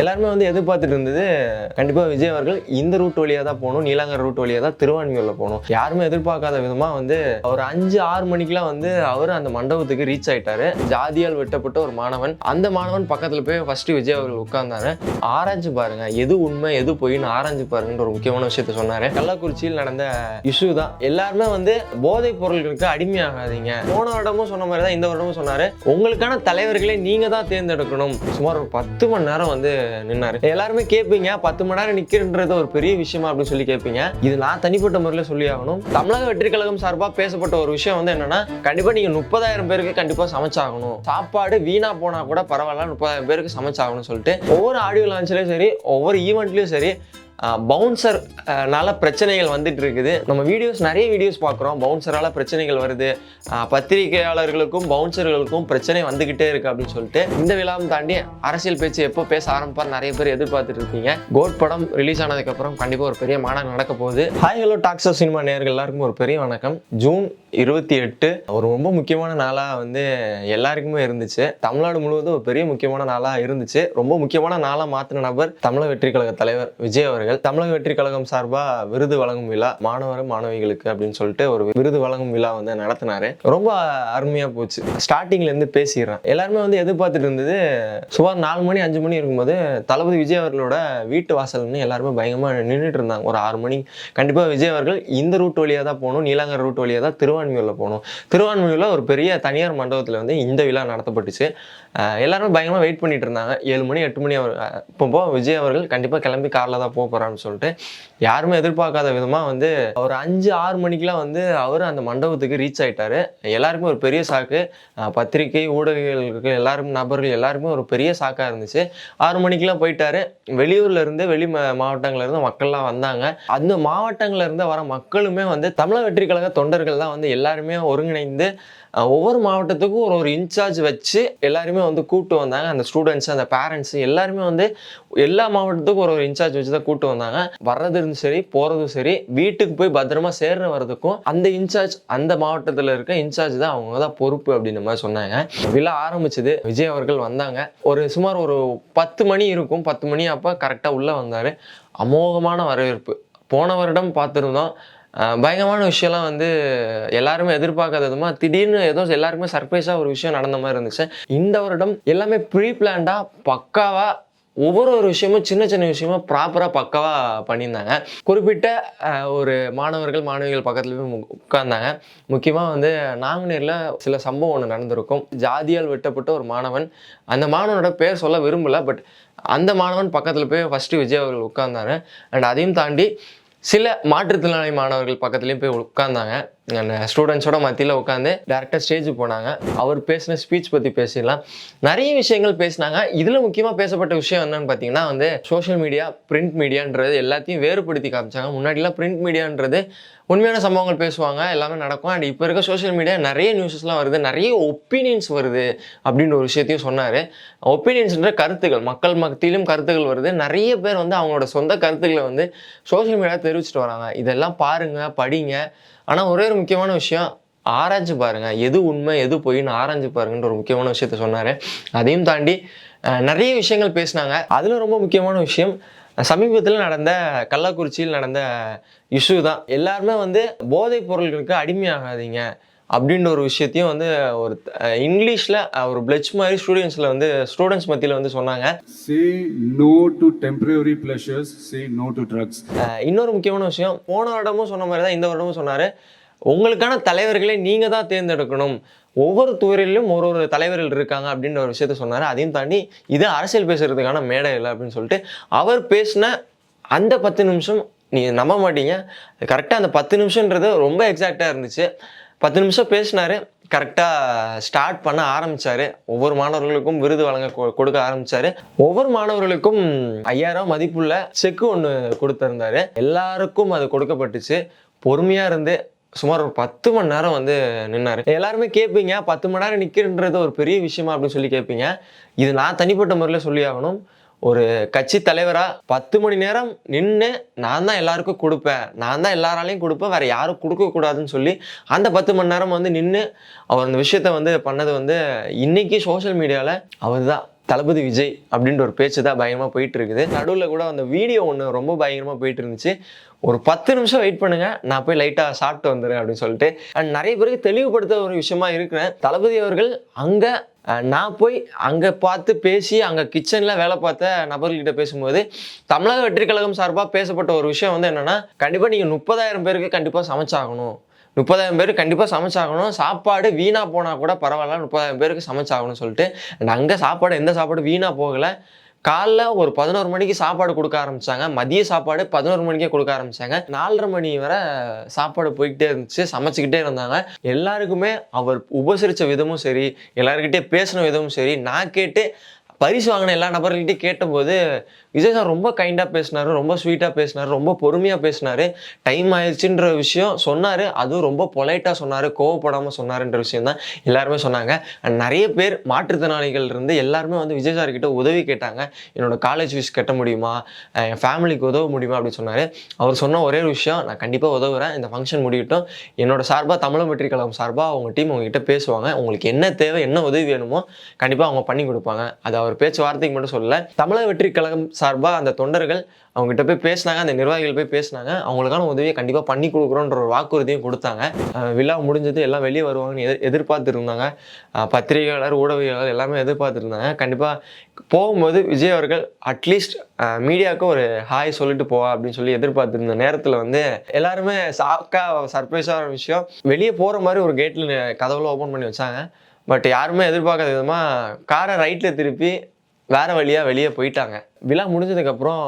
எல்லாருமே வந்து எதிர்பார்த்துட்டு இருந்தது கண்டிப்பாக விஜய் அவர்கள் இந்த ரூட் வழியாக தான் போகணும் நீலாங்கர் ரூட் வழியாக தான் திருவான்மையூரில் போகணும். யாருமே எதிர்பார்க்காத விதமாக வந்து அவர் அஞ்சு ஆறு மணிக்கெலாம் வந்து அவர் அந்த மண்டபத்துக்கு ரீச் ஆயிட்டாரு. ஜாதியால் வெட்டப்பட்ட ஒரு மாணவன். அந்த மாணவன் பக்கத்தில் போய் ஃபஸ்ட்டு விஜய் அவர்கள் உட்கார்ந்தாரு. ஆராய்ச்சி பாருங்க எது உண்மை எது பொய்ன்னு ஆராய்ச்சி பாருங்கன்ற ஒரு முக்கியமான விஷயத்த சொன்னார். கள்ளக்குறிச்சியில் நடந்த இஷ்யூ தான். எல்லாருமே வந்து போதைப் பொருட்களுக்கு அடிமையாகாதீங்க. போன வருடமும் சொன்ன மாதிரி தான் இந்த வருடமும் சொன்னார். உங்களுக்கான தலைவர்களை நீங்கள் தான் தேர்ந்தெடுக்கணும். சுமார் ஒரு பத்து மணி நேரம் வந்து நின்னாரு. எல்லாருமே கேட்பீங்க பத்து மணி நேரம் நிக்கிறன்றது ஒரு பெரிய விஷயமா அப்படின்னு சொல்லி கேட்பீங்க இது நான் தனிப்பட்ட முறையில் சொல்லி ஆகணும். தமிழக வெற்றி கழகம் சார்பாக பேசப்பட்ட ஒரு விஷயம் வந்து என்னன்னா கண்டிப்பா நீங்க முப்பதாயிரம் பேருக்கு கண்டிப்பா சமைச்சாகணும். சாப்பாடு வீணா போனா கூட பரவாயில்ல முப்பதாயிரம் பேருக்கு சமைச்சாகணும்னு சொல்லிட்டு ஒவ்வொரு ஆடியோ லான்ச்லயும் சரி ஒவ்வொரு ஈவெண்ட்லயும் சரி பவுன்சர்னால பிரச்சனைகள் வந்துட்டு இருக்குது. நம்ம வீடியோஸ் நிறைய வீடியோஸ் பார்க்குறோம். பவுன்சரால் பிரச்சனைகள் வருது. பத்திரிகையாளர்களுக்கும் பவுன்சர்களுக்கும் பிரச்சனை வந்துக்கிட்டே இருக்கு அப்படின்னு சொல்லிட்டு இந்த விழாவும் தாண்டி அரசியல் பேச்சு எப்போ பேச ஆரம்பிப்பார் நிறைய பேர் எதிர்பார்த்துட்டு இருக்கீங்க. கோட் படம் ரிலீஸ் ஆனதுக்கப்புறம் கண்டிப்பாக ஒரு பெரிய மாநாடு நடக்க போகுது. ஹாய் ஹலோ டாக்ஸோ சினிமா நேர்கள் எல்லாருக்கும் ஒரு பெரிய வணக்கம். ஜூன் இருபத்தி எட்டு ஒரு ரொம்ப முக்கியமான நாளாக வந்து எல்லாருக்குமே இருந்துச்சு. தமிழ்நாடு முழுவதும் ஒரு பெரிய முக்கியமான நாளாக இருந்துச்சு. ரொம்ப முக்கியமான நாளாக மாற்றின நபர் தமிழக வெற்றி கழக தலைவர் விஜய் அவர்கள். தமிழக வெற்றி கழகம் சார்பாக விருது வழங்கும் விழா மாணவர் மாணவிகளுக்கு அப்படின்னு சொல்லிட்டு ஒரு விருது வழங்கும் விழா வந்து நடத்தினாரு. ரொம்ப அருமையாக போச்சு. ஸ்டார்டிங்லேருந்து பேசிடுறேன். எல்லாருமே வந்து எதிர்பார்த்துட்டு இருந்தது சுமார் நாலு மணி அஞ்சு மணி இருக்கும்போது தளபதி விஜய் அவர்களோட வீட்டு வாசல்னு எல்லாருமே பயங்கரமாக நின்றுட்டு இருந்தாங்க. ஒரு ஆறு மணி கண்டிப்பாக விஜய் அவர்கள் இந்த ரூட் வழியாக தான் போகணும் நீலாங்கர் ரூட் வழியாக தான் திருவான்மியூரில் போகணும். திருவான்மையூரில் ஒரு பெரிய தனியார் மண்டபத்தில் வந்து இந்த விழா நடத்தப்பட்டுச்சு. எல்லாருமே பயங்கரமாக வெயிட் பண்ணிட்டு இருந்தாங்க. ஏழு மணி எட்டு மணி அவர் இப்போ விஜய் அவர்கள் கண்டிப்பாக கிளம்பி காரில் தான் போக போகிறான்னு சொல்லிட்டு யாருமே எதிர்பார்க்காத விதமாக வந்து ஒரு அஞ்சு ஆறு மணிக்கெலாம் வந்து அவர் அந்த மண்டபத்துக்கு ரீச் ஆகிட்டார் எல்லாருக்குமே ஒரு பெரிய சாக்கு. பத்திரிகை ஊடகங்களுக்கு எல்லாரும் நபர்கள் எல்லாருமே ஒரு பெரிய சாக்காக இருந்துச்சு. ஆறு மணிக்கெலாம் போயிட்டாரு. வெளியூர்லேருந்து வெளி மாவட்டங்கள்லேருந்து இருந்து மக்கள்லாம் வந்தாங்க. அந்த மாவட்டங்கள்லேருந்து வர மக்களுமே வந்து தமிழக வெற்றி கழக தொண்டர்கள் தான் வந்து எல்லாருமே ஒருங்கிணைந்து ஒவ்வொரு மாவட்டத்துக்கும் ஒரு ஒரு இன்சார்ஜ் வச்சு எல்லாருமே வந்து கூப்பிட்டு வந்தாங்க. அந்த ஸ்டூடெண்ட்ஸ் அந்த பேரண்ட்ஸ் எல்லாருமே வந்து எல்லா மாவட்டத்துக்கும் ஒரு ஒரு இன்சார்ஜ் வச்சு தான் கூப்பிட்டு வந்தாங்க. வர்றது இருந்து சரி போகிறதும் சரி வீட்டுக்கு போய் பத்திரமா சேர்ற வரதுக்கும் அந்த இன்சார்ஜ் அந்த மாவட்டத்தில் இருக்க இன்சார்ஜ் தான் அவங்க தான் பொறுப்பு அப்படின்ற மாதிரி சொன்னாங்க. விழா ஆரம்பிச்சது விஜய் அவர்கள் வந்தாங்க. ஒரு சுமார் ஒரு பத்து மணி இருக்கும். பத்து மணி அப்போ கரெக்டாக உள்ளே வந்தார். அமோகமான வரவேற்பு. போன வருடம் பார்த்துருந்தோம். பயங்கரமான விஷயம்லாம் வந்து எல்லாருமே எதிர்பார்க்காததுமா திடீர்னு ஏதோ எல்லாருக்குமே சர்ப்ரைஸாக ஒரு விஷயம் நடந்த மாதிரி இருந்துச்சு. இந்த வருடம் எல்லாமே ப்ரீ பிளான்டாக பக்காவாக ஒவ்வொரு ஒரு விஷயமும் சின்ன சின்ன விஷயமும் ப்ராப்பராக பக்காவாக பண்ணியிருந்தாங்க. குறிப்பிட்ட ஒரு மாணவர்கள் மாணவிகள் பக்கத்துல போய் உட்கார்ந்தாங்க. முக்கியமாக வந்து நாங்குநேரில் சில சம்பவம் ஒன்று நடந்திருக்கும். ஜாதியால் வெட்டப்பட்ட ஒரு மாணவன் அந்த மாணவனோட பேர் சொல்ல விரும்பல பட் அந்த மாணவன் பக்கத்தில் போய் ஃபஸ்ட்டு விஜய் அவர்கள் உட்கார்ந்தாரு. அண்ட் அதையும் தாண்டி சில மாற்றுத்திறனாளி மாணவர்கள் பக்கத்துலேயும் போய் உட்கார்ந்தாங்க. ஸ்டூடெண்ட்ஸோட மத்தியில் உட்காந்து டேரெக்டாக ஸ்டேஜ் போனாங்க. அவர் பேசின ஸ்பீச் பற்றி பேசிடலாம். நிறைய விஷயங்கள் பேசினாங்க. இதில் முக்கியமாக பேசப்பட்ட விஷயம் என்னன்னு பார்த்தீங்கன்னா வந்து சோஷியல் மீடியா பிரிண்ட் மீடியான்றது எல்லாத்தையும் வேறுபடுத்தி காமிச்சாங்க. முன்னாடிலாம் பிரிண்ட் மீடியான்றது உண்மையான சம்பவங்கள் பேசுவாங்க எல்லாமே நடக்கும். அண்ட் இப்போ இருக்க சோஷியல் மீடியா நிறைய நியூஸஸ்லாம் வருது. நிறைய ஒப்பீனியன்ஸ் வருது அப்படின்ற ஒரு விஷயத்தையும் சொன்னார். ஒப்பீனியன்ஸ்ன்ற கருத்துக்கள் மக்கள் மத்தியிலும் கருத்துக்கள் வருது. நிறைய பேர் வந்து அவங்களோட சொந்த கருத்துக்களை வந்து சோஷியல் மீடியா தெரிவிச்சிட்டு வராங்க. இதெல்லாம் பாருங்கள் படிங்க. ஆனால் ஒரே ஒரு முக்கியமான விஷயம் ஆராய்ச்சி பாருங்கள் எது உண்மை எது பொய்ன்னு ஆராய்ச்சி பாருங்கன்ற ஒரு முக்கியமான விஷயத்த சொன்னார். அதையும் தாண்டி நிறைய விஷயங்கள் பேசினாங்க. அதில் ரொம்ப முக்கியமான விஷயம் சமீபத்தில் நடந்த கள்ளக்குறிச்சியில் நடந்த இஷ்யூ தான். எல்லாருமே வந்து போதைப் பொருட்களுக்கு அடிமையாகாதீங்க. அப்படின்ற ஒரு விஷயத்தையும் வந்து ஒரு இங்கிலீஷ்ல ஒரு பிளட்ச் மாதிரி ஸ்டூடெண்ட்ஸில் வந்து ஸ்டூடெண்ட்ஸ் மத்தியில் வந்து சொன்னாங்க. No to temporary pleasures, say no to drugs. அஹ் இன்னொரு முக்கியமான விஷயம் போன வருடமும் சொன்ன மாதிரி தான் இந்த வருடமும் சொன்னார். உங்களுக்கான தலைவர்களை நீங்கள் தான் தேர்ந்தெடுக்கணும். ஒவ்வொரு துறையிலும் ஒரு ஒரு தலைவர்கள் இருக்காங்க அப்படின்ற ஒரு விஷயத்த சொன்னார். அதையும் தாண்டி இது அரசியல் பேசுறதுக்கான மேடை இல்லை அப்படின்னு சொல்லிட்டு அவர் பேசின அந்த பத்து நிமிஷம் நீ நம்ப மாட்டீங்க. கரெக்டாக அந்த பத்து நிமிஷன்றது ரொம்ப எக்ஸாக்டாக இருந்துச்சு. பத்து நிமிஷம் பேசினார். கரெக்டாக ஸ்டார்ட் பண்ண ஆரம்பித்தார் ஒவ்வொரு மாணவர்களுக்கும் விருது வழங்க கொ- கொடுக்க ஆரம்பித்தார் ஒவ்வொரு மாணவர்களுக்கும் ஐயாயிரம் மதிப்புள்ள செக்கு ஒன்று கொடுத்துருந்தாரு. எல்லாருக்கும் அது கொடுக்கப்பட்டுச்சு. பொறுமையாக இருந்து சுமார் ஒரு பத்து மணி நேரம் வந்து நின்னார். எல்லாருமே கேட்பீங்க பத்து மணி நேரம் நிற்கிறன்றது ஒரு பெரிய விஷயமா அப்படின்னு சொல்லி கேட்பீங்க இது நான் தனிப்பட்ட முறையில் சொல்லி ஆகணும். ஒரு கட்சி தலைவராக பத்து மணி நேரம் நின்று நான் தான் எல்லாருக்கும் கொடுப்பேன். நான் தான் எல்லாராலையும் கொடுப்பேன். வேறு யாரும் கொடுக்கக்கூடாதுன்னு சொல்லி அந்த பத்து மணி நேரம் வந்து நின்று அவர் அந்த விஷயத்த வந்து பண்ணது வந்து இன்றைக்கி சோஷியல் மீடியாவில் அவர் தான் தளபதி விஜய் அப்படின்ற ஒரு பேச்சு தான் பயங்கரமாக போயிட்டு இருக்குது நடுவில் கூட அந்த வீடியோ ஒன்று ரொம்ப பயங்கரமாக போயிட்டு இருந்துச்சு ஒரு பத்து நிமிஷம் வெயிட் பண்ணுங்க நான் போய் லைட்டாக சாப்பிட்டு வந்துடுறேன் அப்படின்னு சொல்லிட்டு. அண்ட் நிறைய பேருக்கு தெளிவுபடுத்த ஒரு விஷயமா இருக்கிறேன். தளபதி அவர்கள் அங்கே நான் போய் அங்கே பார்த்து பேசி அங்கே கிச்சனில் வேலை பார்த்த நபர்கிட்ட பேசும்போது தமிழக வெற்றி கழகம் சார்பாக பேசப்பட்ட ஒரு விஷயம் வந்து என்னன்னா கண்டிப்பாக நீங்கள் முப்பதாயிரம் பேருக்கு கண்டிப்பாக சமைச்சாகணும். முப்பதாயிரம் பேருக்கு கண்டிப்பாக சமைச்சாகணும். சாப்பாடு வீணாக போனால் கூட பரவாயில்ல முப்பதாயிரம் பேருக்கு சமைச்சாகணும்னு சொல்லிட்டு. அண்ட் அங்கே சாப்பாடு எந்த சாப்பாடு வீணாக போகலை. காலைல ஒரு பதினோரு மணிக்கு சாப்பாடு கொடுக்க ஆரம்பித்தாங்க மதிய சாப்பாடு பதினோரு மணிக்கே கொடுக்க ஆரம்பித்தாங்க நாலரை மணி வரை சாப்பாடு போய்கிட்டே இருந்துச்சு சமைச்சிக்கிட்டே இருந்தாங்க. எல்லாருக்குமே அவர் உபசரித்த விதமும் சரி எல்லாருக்கிட்டே பேசின விதமும் சரி நான் கேட்டு பரிசு வாங்கின எல்லா நபர்கள்ட்டையும் கேட்டபோது விஜய் சார் ரொம்ப கைண்டாக பேசினார் ரொம்ப ஸ்வீட்டாக பேசினாரு ரொம்ப பொறுமையாக பேசினார். டைம் ஆயிடுச்சுன்ற விஷயம் சொன்னார். அதுவும் ரொம்ப பொலைட்டாக சொன்னார் கோவப்படாமல் சொன்னாருன்ற விஷயம் தான் எல்லாருமே சொன்னாங்க. நிறைய பேர் மாற்றுத்திறனாளிகள் இருந்து எல்லாருமே வந்து விஜய் சார் கிட்ட உதவி கேட்டாங்க. என்னோட காலேஜ் ஃபீஸ் கட்ட முடியுமா? என் ஃபேமிலிக்கு உதவ முடியுமா? அப்படின்னு சொன்னார். அவர் சொன்ன ஒரே ஒரு விஷயம் நான் கண்டிப்பாக உதவுறேன். இந்த ஃபங்க்ஷன் முடியட்டும். என்னோட சார்பாக தமிழ் மெட்ரிக் கழகம் சார்பாக அவங்க டீம் உங்ககிட்ட பேசுவாங்க. உங்களுக்கு என்ன தேவை என்ன உதவி வேணுமோ கண்டிப்பாக அவங்க பண்ணி கொடுப்பாங்க. அதாவது அவர் பேச்சுவார்த்தைக்கு மட்டும் சொல்லலை தமிழக வெற்றி கழகம் சார்பாக அந்த தொண்டர்கள் அவங்ககிட்ட போய் பேசினாங்க அந்த நிர்வாகிகள் போய் பேசினாங்க. அவங்களுக்கான உதவியை கண்டிப்பாக பண்ணி கொடுக்குறோன்ற ஒரு வாக்குறுதியும் கொடுத்தாங்க. விழா முடிஞ்சது எல்லாம் வெளியே வருவாங்கன்னு எதிர் எதிர்பார்த்துருந்தாங்க. பத்திரிகையாளர் ஊடகவியலாளர் எல்லாமே எதிர்பார்த்துருந்தாங்க. கண்டிப்பாக போகும்போது விஜய் அவர்கள் அட்லீஸ்ட் மீடியாவுக்கு ஒரு ஹாய் சொல்லிட்டு போவா அப்படின்னு சொல்லி எதிர்பார்த்துருந்த நேரத்தில் வந்து எல்லாருமே சாக்கா சர்ப்ரைஸான விஷயம். வெளியே போகிற மாதிரி ஒரு கேட்டில் கதவுல ஓப்பன் பண்ணி வச்சாங்க. பட் யாருமே எதிர்பார்க்காத விதமாக காரை ரைட்டில் திருப்பி வேறு வழியாக வெளியே போயிட்டாங்க. விழா முடிஞ்சதுக்கப்புறம்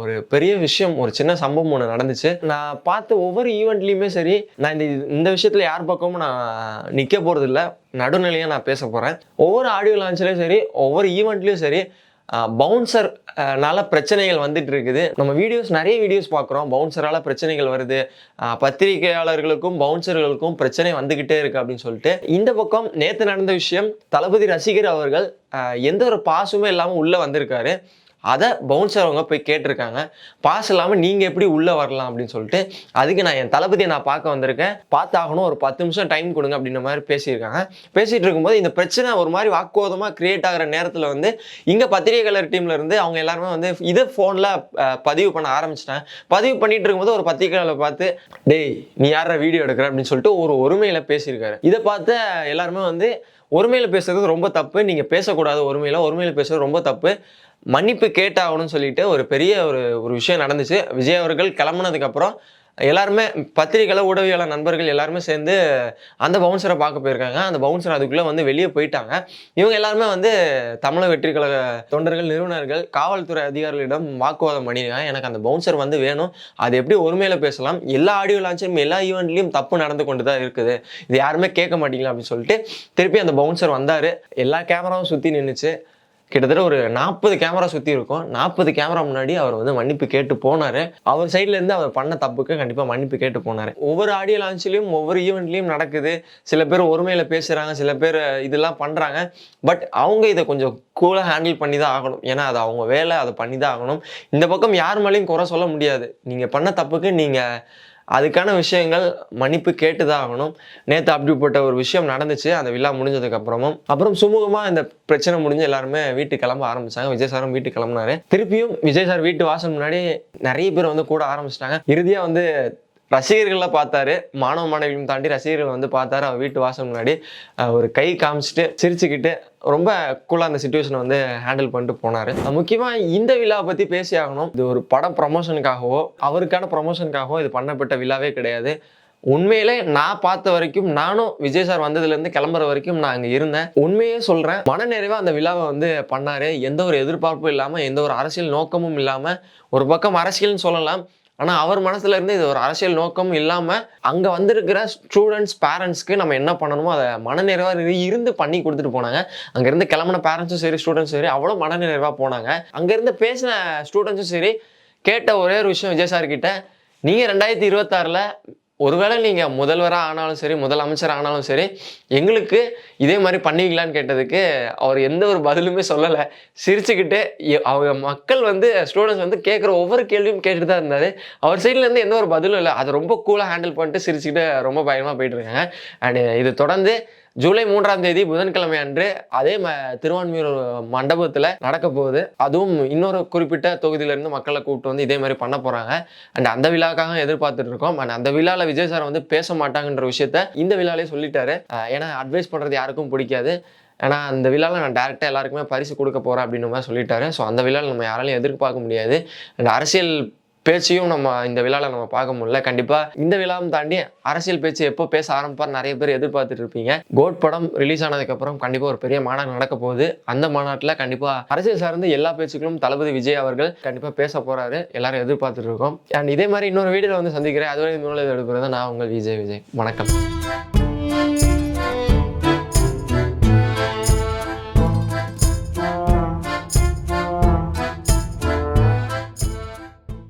ஒரு பெரிய விஷயம் ஒரு சின்ன சம்பவம் ஒன்று நடந்துச்சு. நான் பார்த்த ஒவ்வொரு ஈவெண்ட்லேயுமே சரி நான் இந்த இந்த விஷயத்தில் யார் பக்கமும் நான் நிற்க போகிறதில்ல நடுநிலையாக நான் பேச போகிறேன் ஒவ்வொரு ஆடியோ லான்ச்லேயும் சரி ஒவ்வொரு ஈவெண்ட்லேயும் சரி பவுன்சர்னால பிரச்சனைகள் வந்துட்டு இருக்குது. நம்ம வீடியோஸ் நிறைய வீடியோஸ் பார்க்குறோம். பவுன்சரால் பிரச்சனைகள் வருது. பத்திரிகையாளர்களுக்கும் பவுன்சர்களுக்கும் பிரச்சனை வந்துக்கிட்டே இருக்குது அப்படின்னு சொல்லிட்டு இந்த பக்கம் நேற்று நடந்த விஷயம் தளபதி ரசிகர் அவர்கள் எந்த ஒரு பாசுமே இல்லாமல் உள்ளே வந்திருக்காரு. அதை பவுன்சர் அவங்க போய் கேட்டிருக்காங்க. பாஸ் இல்லாமல் நீங்கள் எப்படி உள்ளே வரலாம் அப்படின்னு சொல்லிட்டு அதுக்கு நான் என் தளபதியை நான் பார்க்க வந்திருக்கேன். பார்த்தாகணும் ஒரு பத்து நிமிஷம் டைம் கொடுங்க அப்படின்ற மாதிரி பேசியிருக்காங்க. பேசிகிட்டு இருக்கும்போது இந்த பிரச்சனை ஒரு மாதிரி வாக்குவாதமாக கிரியேட் ஆகிற நேரத்தில் வந்து இங்கே பத்திரிகையாளர் டீம்ல இருந்து அவங்க எல்லாருமே வந்து இதை ஃபோனில் பதிவு பண்ண ஆரம்பிச்சிட்டேன் பதிவு பண்ணிட்டு இருக்கும்போது ஒரு பத்திரிகையாளர் பார்த்து டேய் நீ யார வீடியோ எடுக்கிற? அப்படின்னு சொல்லிட்டு ஒரு ஒருமையில் பேசியிருக்காரு. இதை பார்த்து எல்லாருமே வந்து ஒருமையில் பேசுறது ரொம்ப தப்பு. நீங்கள் பேசக்கூடாது ஒருமையில். ஒருமையில் பேசுறது ரொம்ப தப்பு. மன்னிப்பு கேட்டாகணும்னு சொல்லிட்டு ஒரு பெரிய ஒரு ஒரு விஷயம் நடந்துச்சு. விஜய் அவர்கள் கிளம்புனதுக்கப்புறம் எல்லாருமே பத்திரிகைகள ஊடகவியலாளர் நண்பர்கள் எல்லாருமே சேர்ந்து அந்த பவுன்சரை பார்க்க போயிருக்காங்க. அந்த பவுன்சர் அதுக்குள்ளே வந்து வெளியே போயிட்டாங்க. இவங்க எல்லாருமே வந்து தமிழக வெற்றி கழக தொண்டர்கள் நிறுவனர்கள் காவல்துறை அதிகாரிகளிடம் வாக்குவாதம் பண்ணியிருக்காங்க. எனக்கு அந்த பவுன்சர் வந்து வேணும். அது எப்படி ஒருமையில பேசலாம்? எல்லா ஆடியோ லான்ச்சும் எல்லா ஈவெண்ட்லேயும் தப்பு நடந்து கொண்டு தான் இருக்குது. இது யாருமே கேட்க மாட்டீங்களா அப்படின்னு சொல்லிட்டு திருப்பி அந்த பவுன்சர் வந்தார். எல்லா கேமராவும் சுற்றி நின்றுச்சு கிட்டத்தட்ட ஒரு நாற்பது கேமரா சுற்றி இருக்கும். நாற்பது கேமரா முன்னாடி அவர் வந்து மன்னிப்பு கேட்டு போனார். அவர் சைட்லேருந்து அவர் பண்ண தப்புக்கு கண்டிப்பாக மன்னிப்பு கேட்டு போனார். ஒவ்வொரு ஆடியோ லான்ச்லேயும் ஒவ்வொரு ஈவெண்ட்லேயும் நடக்குது. சில பேர் ஒருமையில் பேசுகிறாங்க சில பேர் இதெல்லாம் பண்ணுறாங்க பட் அவங்க இதை கொஞ்சம் கூலாக ஹேண்டில் பண்ணி தான் ஆகணும். ஏன்னா அது அவங்க வேலை அதை பண்ணி தான் ஆகணும். இந்த பக்கம் யார் மேலேயும் குறை சொல்ல முடியாது. நீங்கள் பண்ண தப்புக்கு நீங்கள் அதுக்கான விஷயங்கள் மன்னிப்பு கேட்டு தான் ஆகணும் நேற்று அப்படிப்பட்ட ஒரு விஷயம் நடந்துச்சு. அந்த விழா முடிஞ்சதுக்கு அப்புறமும் அப்புறம் சுமூகமாக இந்த பிரச்சனை முடிஞ்சு எல்லாருமே வீட்டுக்கு கிளம்ப ஆரம்பிச்சாங்க. விஜய் சாரும் வீட்டுக்கு கிளம்புனாரு. திருப்பியும் விஜய் சார் வீட்டு வாசல் முன்னாடி நிறைய பேர் வந்து கூட ஆரம்பிச்சிட்டாங்க. இறுதியாக வந்து ரசிகர்களை பார்த்தாரு. மாணவ மாணவியும் தாண்டி ரசிகர்கள் வந்து பார்த்தாரு. அவர் வீட்டு வாசல் முன்னாடி ஒரு கை காமிச்சிட்டு சிரிச்சுக்கிட்டு ரொம்ப கூலாக அந்த சுச்சுவேஷனை வந்து ஹேண்டில் பண்ணிட்டு போனார். முக்கியமாக இந்த விழாவை பற்றி பேசி ஆகணும். இது ஒரு படம் ப்ரமோஷனுக்காகவோ அவருக்கான ப்ரமோஷனுக்காகவோ இது பண்ணப்பட்ட விழாவே கிடையாது. உண்மையிலே நான் பார்த்த வரைக்கும் நானும் விஜய் சார் வந்ததுலேருந்து கிளம்புற வரைக்கும் நான் அங்கே இருந்தேன். உண்மையே சொல்கிறேன் மனநிறைவாக அந்த விழாவை வந்து பண்ணார். எந்த ஒரு எதிர்பார்ப்பும் இல்லாமல் எந்த ஒரு அரசியல் நோக்கமும் இல்லாமல் ஒரு பக்கம் அரசியல்னு சொல்லலாம் ஆனால் அவர் மனசுல இருந்து இது ஒரு அரசியல் நோக்கமும் இல்லாமல் அங்கே வந்திருக்கிற ஸ்டூடெண்ட்ஸ் பேரண்ட்ஸ்க்கு நம்ம என்ன பண்ணணுமோ அதை மனநிறைவாக இருந்து பண்ணி கொடுத்துட்டு போனாங்க. அங்கேருந்து கிளம்புன பேரண்ட்ஸும் சரி ஸ்டூடெண்ட்ஸும் சரி அவ்வளோ மனநிறைவாக போனாங்க. அங்கேருந்து பேசின ஸ்டூடெண்ட்ஸும் சரி கேட்ட ஒரே ஒரு விஷயம் விஜய் சார் கிட்ட நீங்கள் ரெண்டாயிரத்தி இருபத்தாறில் ஒருவேளை நீங்கள் முதல்வராக ஆனாலும் சரி முதலமைச்சர் ஆனாலும் சரி எங்களுக்கு இதே மாதிரி பண்ணுவீங்களான்னு கேட்டதுக்கு அவர் எந்த ஒரு பதிலுமே சொல்லலை. சிரிச்சுக்கிட்டு அவங்க மக்கள் வந்து ஸ்டூடெண்ட்ஸ் வந்து கேட்குற ஒவ்வொரு கேள்வியும் கேட்டுட்டு தான் இருந்தார். அவர் சைட்லேருந்து எந்த ஒரு பதிலும் இல்லை. அதை ரொம்ப கூலாக ஹேண்டில் பண்ணிட்டு சிரிச்சுக்கிட்டு ரொம்ப பயமாக போயிட்டுருக்காங்க அண்ட் இது தொடர்ந்து ஜூலை மூன்றாம் தேதி புதன்கிழமை அன்று அதே ம திருவான்மியூர் மண்டபத்தில் நடக்க போகுது. அதுவும் இன்னொரு குறிப்பிட்ட தொகுதியிலேருந்து மக்களை கூப்பிட்டு வந்து இதே மாதிரி பண்ண போகிறாங்க அண்ட் அந்த விழாக்காக எதிர்பார்த்துட்டு இருக்கோம். அண்ட் அந்த விழாவில் விஜய் சார் வந்து பேச மாட்டாங்கன்ற விஷயத்த இந்த விழாலே சொல்லிட்டாரு. ஏன்னா அட்வைஸ் பண்ணுறது யாருக்கும் பிடிக்காது. ஏன்னா அந்த விழாவில் நான் டேரெக்டாக எல்லாருக்குமே பரிசு கொடுக்க போகிறேன் அப்படின்னு மாதிரி சொல்லிட்டாரு. ஸோ அந்த விழாவில் நம்ம யாராலையும் எதிர்பார்க்க முடியாது. அண்ட் அரசியல் பேச்சையும் நம்ம இந்த விழாவில் நம்ம பார்க்க முடியல. கண்டிப்பாக இந்த விழாவும் தாண்டி அரசியல் பேச்சு எப்போ பேச ஆரம்பிப்பார் நிறைய பேர் எதிர்பார்த்துட்டு இருப்பீங்க. கோட் படம் ரிலீஸ் ஆனதுக்கப்புறம் கண்டிப்பாக ஒரு பெரிய மாநாடு நடக்க போகுது. அந்த மாநாட்டில் கண்டிப்பாக அரசியல் சார்ந்து எல்லா பேச்சுக்களும் தளபதி விஜய் அவர்கள் கண்டிப்பாக பேச போகிறாரு எல்லாரும் எதிர்பார்த்துட்டு இருக்கோம். அண்ட் இதே மாதிரி இன்னொரு வீடியோவில் வந்து சந்திக்கிறேன். அதுவரை நூலில் எடுக்கிறது நான் உங்கள் விஜய் விஜய். வணக்கம்.